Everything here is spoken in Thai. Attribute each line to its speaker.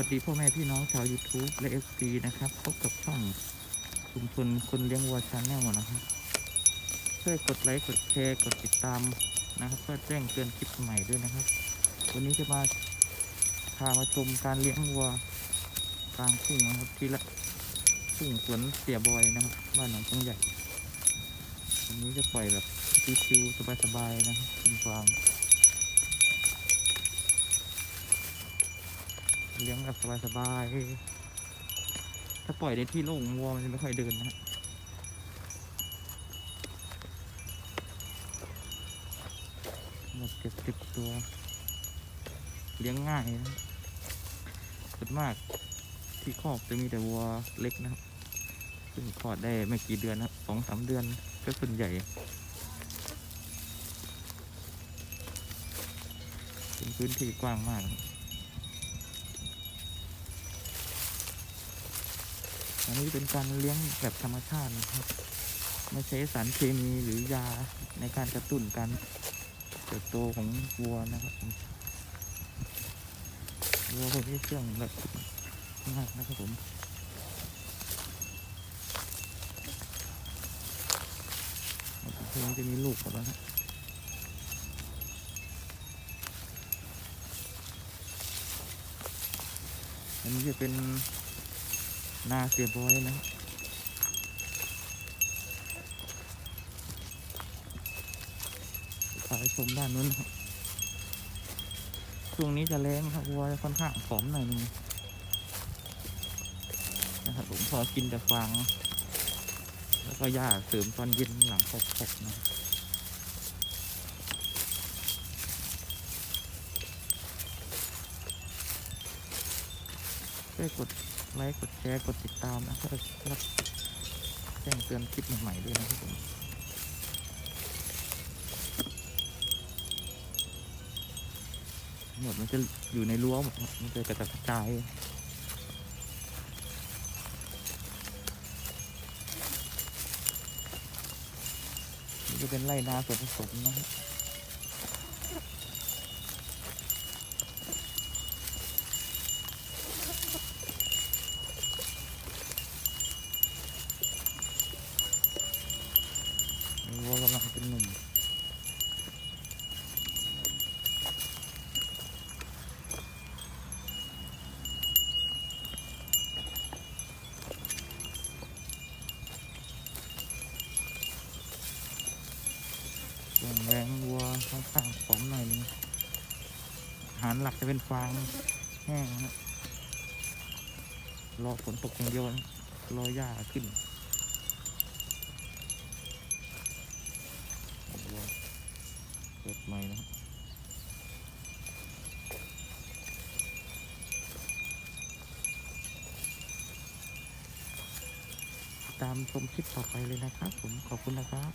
Speaker 1: วัสดีพ่อแม่พี่น้องชาว YouTube และ FC นะครับพบกับช่องชุมชนคนเลี้ยงวัวชาแนลนะครับ ช่วยกดไลค์กดแชร์กดติดตามนะครับ เพื่อแจ้งเตือนคลิปใหม่ด้วยนะครับ วันนี้จะมาพามาชมการเลี้ยงวัวกลางทุ่งนะครับ ที่ละทุ่งสวนเสียบอยนะครับ บ้านหนองตงใหญ่วันนี้จะปล่อยแบบชิวๆสบายๆนะครับคุณฟาง เลี้ยงแบบสบายๆ ถ้าปล่อยในที่โล่งวัวมันจะไม่ค่อยเดินนะหมดเจ็ดสิบตัว เลี้ยงง่ายนะส่วนมากที่คอกจะมีแต่วัวเล็กนะครับ ซึ่งคลอดได้ไม่กี่เดือนนะครับสองสามเดือนก็ส่วนใหญ่เป็นพื้นที่กว้างมาก อันนี้เป็นการเลี้ยงแบบธรรมชาตินะครับ ไม่ใช้สารเคมีหรือยาในการกระตุ้นการเติบโตของวัวนะครับวัวพวกนี้เชื่องแบบมากนะครับผมพวกนี้จะมีลูกหมดแล้วนะอันนี้จะเป็น นาเสียบอยนะครับพาไปชมด้านนู้นครับช่วงนี้จะแรงครับวัวค่อนข้างผอมหน่อยนึงนะครับผมพอกินแต่ฟางแล้วก็หญ้าเสริมตอนเย็นหลังตกๆนะครับช่วยกด ไลค์กดแชร์กดติดตามนะเพื่อรับแจ้งเตือนคลิปใหม่ๆด้วยนะครับผมหมดมันจะอยู่ในรั้วหมดครับมันจะกระจัดกระจายนี่จะเป็นไร่นาส่วนผสมนะครับ วัวกำลังเป็นหนุ่ม ส่วนแรงวัวค่อนข้างผมหน่อยนึงอาหารหลักจะเป็นฟางแห้งนะรอฝนตกอย่างเดียวนะรอหญ้าขึ้นวัวเกิดใหม่นะครับตามชมคลิปต่อไปเลยนะครับ ผมขอบคุณนะครับ